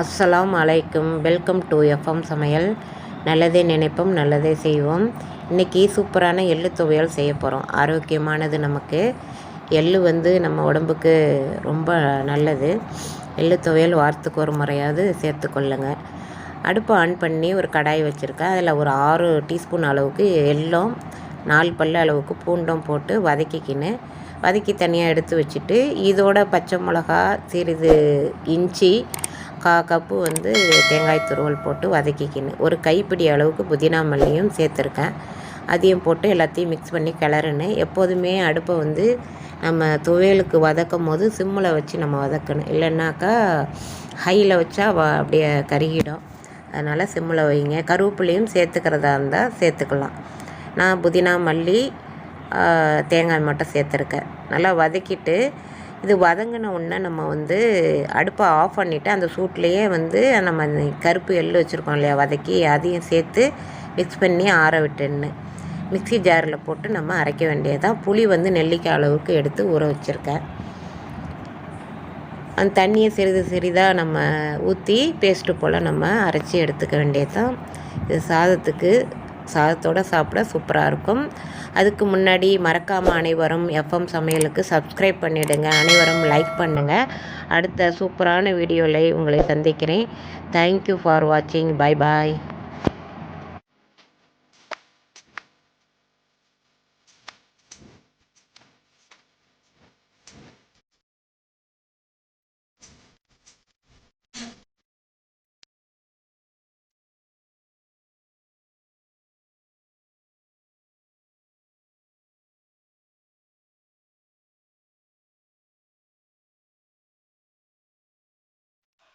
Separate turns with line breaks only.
அஸ்ஸலாம் அலைக்கும். Welcome to FM சமையல். நல்லதே நினைப்போம் நல்லதே செய்வோம். இன்றைக்கி சூப்பரான எள்ளு துவையல் செய்ய போகிறோம் ஆரோக்கியமானது நமக்கு. எள்ளு வந்து நம்ம உடம்புக்கு ரொம்ப நல்லது. எள்ளு துவையல் வாரத்துக்கு ஒரு முறையாவது சேர்த்துக்கொள்ளுங்க அடுப்பை ஆன் பண்ணி ஒரு கடாய் வச்சுருக்கேன். அதில் ஒரு ஆறு டீஸ்பூன் அளவுக்கு எள்ளும் நாலு பல்லு அளவுக்கு பூண்டும் போட்டு வதக்கிக்கின்னு வதக்கி தனியாக எடுத்து வச்சுட்டு இதோட பச்சை மிளகா சிறிது இஞ்சி கா கப்பு வந்து தேங்காய் துருவல் போட்டு வதக்கிக்கின்னு. ஒரு கைப்பிடி அளவுக்கு புதினா மல்லியும் சேர்த்துருக்கேன். அதையும் போட்டு எல்லாத்தையும் மிக்ஸ் பண்ணி கிளறுன்னு. எப்போதுமே அடுப்பை வந்து நம்ம துவையலுக்கு வதக்கும் போது சிம்மில் வச்சு நம்ம வதக்கணும். இல்லைன்னாக்கா ஹையில் வச்சா வ அப்படியே கருகிடும். அதனால் சிம்மில் வைங்க. கருவேப்பிலையும் சேர்த்துக்கிறதா இருந்தால் சேர்த்துக்கலாம். நான் புதினா மல்லி தேங்காய் மட்டும் சேர்த்துருக்கேன். நல்லா வதக்கிட்டு இது வதங்கின உடனே நம்ம வந்து அடுப்பை ஆஃப் பண்ணிவிட்டு அந்த சூட்லேயே வந்து நம்ம கருப்பு எள்ளு வச்சுருக்கோம் இல்லையா வதக்கி அதையும் சேர்த்து மிக்ஸ் பண்ணி ஆற விட்டுன்னு. மிக்சி ஜாரில் போட்டு நம்ம அரைக்க வேண்டியதான் புளி வந்து நெல்லிக்காய் அளவுக்கு எடுத்து ஊற வச்சுருக்கேன். அந்த தண்ணியை சிறிது சிறிதாக நம்ம ஊற்றி பேஸ்ட்டு போல் நம்ம அரைச்சி எடுத்துக்க வேண்டியது தான் இது சாதத்துக்கு சாதத்தோடு சாப்பிட சூப்பராக இருக்கும். அதுக்கு முன்னாடி மறக்காமல் அனைவரும் எஃப்எம் சமையலுக்கு சப்ஸ்கிரைப் பண்ணிவிடுங்க அனைவரும் லைக் பண்ணுங்கள் அடுத்த சூப்பரான வீடியோவில் உங்களை சந்திக்கிறேன். தேங்க்யூ ஃபார் வாட்சிங் பை பாய்